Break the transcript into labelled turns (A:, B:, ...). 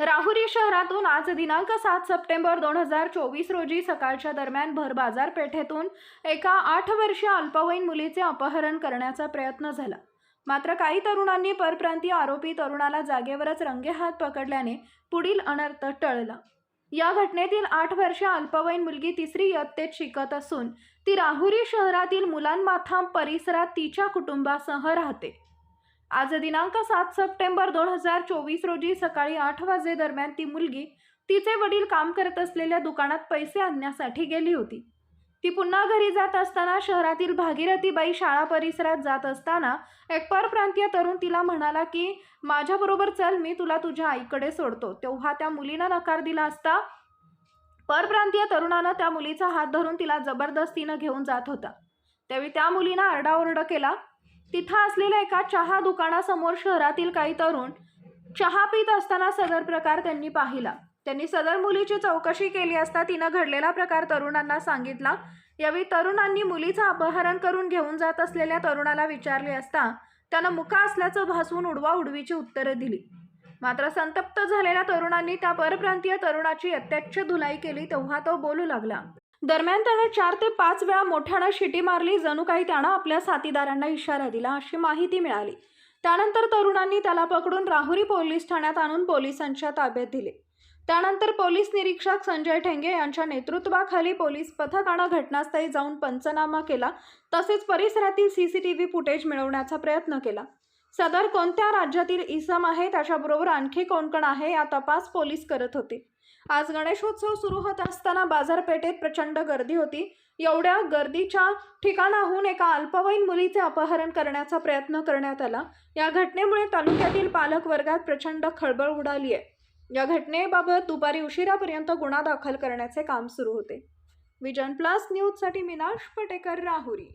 A: राहुरी शहरातून आज दिनांक सात सप्टेंबर दोन हजार चोवीस रोजी सकाळच्या दरम्यान भर बाजारपेठेतून एका आठ वर्षीय अल्पवयीन मुलीचे अपहरण करण्याचा प्रयत्न झाला. मात्र काही तरुणांनी परप्रांतीय आरोपी तरुणाला जागेवरच रंगेहात पकडल्याने पुढील अनर्थ टळला. या घटनेतील आठ वर्ष अल्पवयीन मुलगी तिसरी इयत्तेत शिकत असून ती राहुरी शहरातील मुलांमाथा परिसरात तिच्या कुटुंबासह राहते. आज दिनांक सात सप्टेंबर दोन हजार चोवीस रोजी सकाळी आठ वाजेदरम्यान ती मुलगी तिचे वडील काम करत असलेल्या दुकानात पैसे आणण्यासाठी गेली होती. ती पुन्हा घरी जात असताना शहरातील भागीरथीबाई शाळा परिसरात जात असताना एक परप्रांतीय तरुण तिला म्हणाला की माझ्याबरोबर चल मी तुला तुझ्या आईकडे सोडतो. तेव्हा त्या मुलीनं नकार दिला असता परप्रांतीय तरुणानं त्या मुलीचा हात धरून तिला जबरदस्तीनं घेऊन जात होता. त्यावेळी त्या मुलीनं आरडाओरडा केला तिथं असलेल्या एका चहा दुकानासमोर शहरातील काही तरुण चहा पित असताना सदर प्रकार त्यांनी पाहिला. त्यांनी सदर मुलीची चौकशी केली असता तिनं घडलेला प्रकार तरुणांना सांगितला. यावेळी तरुणांनी मुलीचं अपहरण करून घेऊन जात असलेल्या तरुणाला विचारले असता त्यानं मुका असल्याचं भासवून उडवा उडवीची उत्तरे दिली. मात्र संतप्त झालेल्या तरुणांनी त्या परप्रांतीय तरुणाची अत्यक्ष धुलाई केली तेव्हा तो बोलू लागला. दरम्यान त्यानं चार ते पाच वेळा मोठ्यानं शिटी मारली जणू काही त्यानं आपल्या साथीदारांना इशारा दिला अशी माहिती मिळाली. त्यानंतर तरुणांनी त्याला पकडून राहुरी पोलीस ठाण्यात आणून पोलिसांच्या ताब्यात दिले. त्यानंतर पोलीस निरीक्षक संजय ठेंगे यांच्या नेतृत्वाखाली पोलीस पथकानं घटनास्थळी जाऊन पंचनामा केला. तसेच परिसरातील सीसीटीव्ही फुटेज मिळवण्याचा प्रयत्न केला. सदर कोणत्या राज्यातील इसम आहे त्याच्याबरोबर आणखी कोण कोण आहे या तपास पोलीस करत होते. आज गणेशोत्सव सुरू होत असताना बाजारपेठेत प्रचंड गर्दी होती. एवढ्या गर्दीच्या ठिकाणाहून एका अल्पवयीन मुलीचे अपहरण करण्याचा प्रयत्न करण्यात आला. या घटनेमुळे तालुक्यातील पालक वर्गात प्रचंड खळबळ उडाली आहे. या घटनेबाबत दुपारी उशिरापर्यंत गुन्हा दाखल करण्याचे काम सुरू होते. विजन प्लस न्यूजसाठी मीनाश पटेकर राहुरी.